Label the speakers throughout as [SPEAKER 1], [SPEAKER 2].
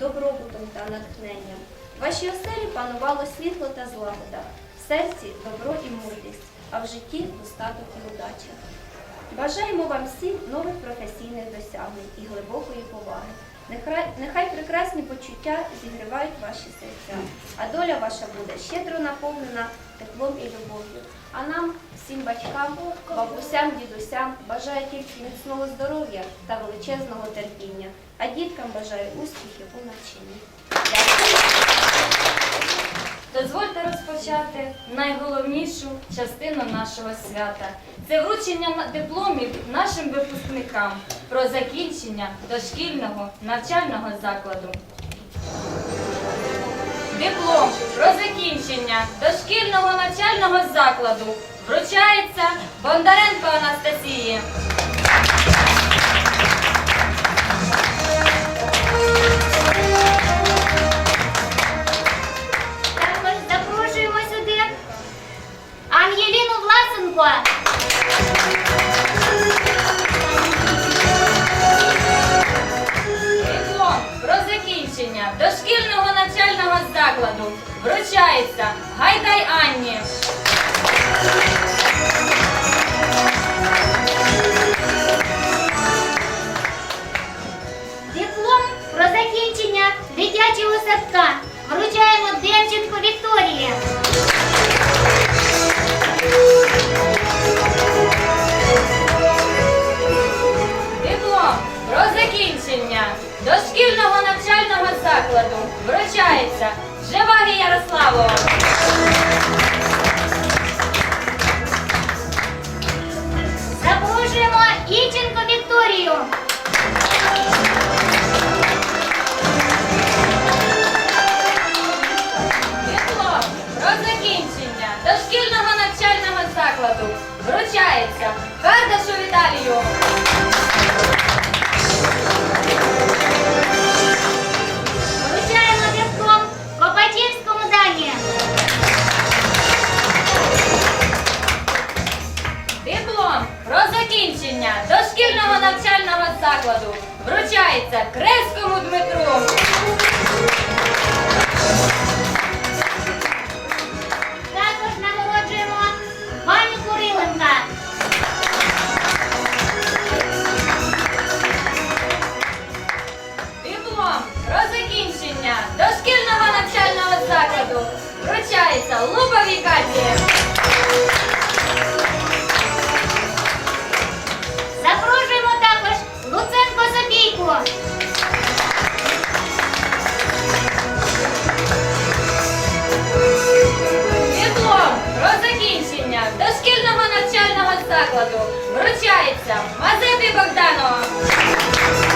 [SPEAKER 1] добробутом та натхненням. В вашій оселі панувало світло та злагода, в серці добро і мудрість, а в житті достаток і удача. Бажаємо вам всім нових професійних досягнень і глибокої поваги. Нехай, нехай прекрасні почуття зігрівають ваші серця, а доля ваша буде щедро наповнена теплом і любов'ю. А нам, всім батькам, бабусям, дідусям, бажаю тільки міцного здоров'я та величезного терпіння, а діткам бажаю успіхів у навчанні. Дякую.
[SPEAKER 2] Дозвольте розпочати найголовнішу частину нашого свята. Це вручення дипломів нашим випускникам про закінчення дошкільного навчального закладу. Диплом про закінчення дошкільного навчального закладу вручається Бондаренко Анастасії.
[SPEAKER 3] Також
[SPEAKER 2] вручається Гайдай Анні. Закладу вручається Кревському Дмитру. Закладу вручається Мазепі Богдану.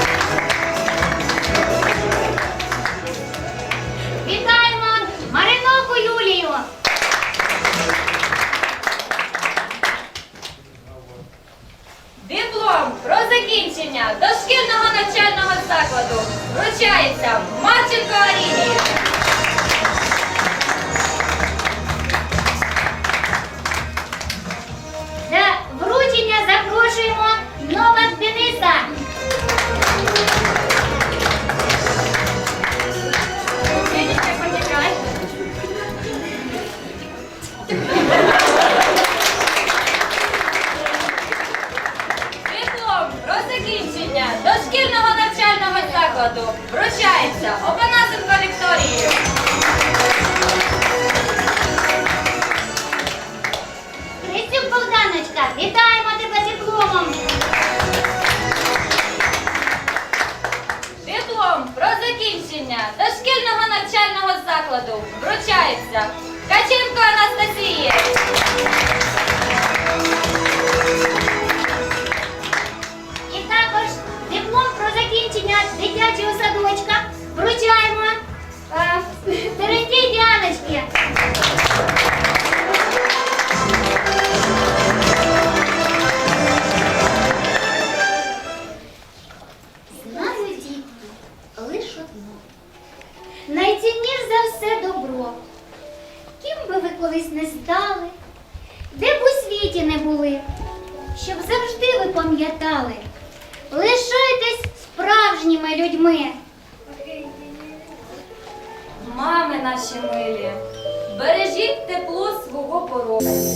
[SPEAKER 2] закладу вручається Каченко Анастасії.
[SPEAKER 3] І також диплом про закінчення дитячого садочка щоб завжди ви пам'ятали. Лишайтесь справжніми людьми.
[SPEAKER 4] Мами наші милі, бережіть тепло свого порога.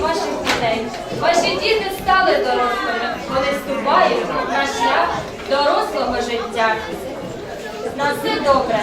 [SPEAKER 4] Ваших дітей. Ваші діти стали дорослими, вони ступають на шлях дорослого життя. На все добре.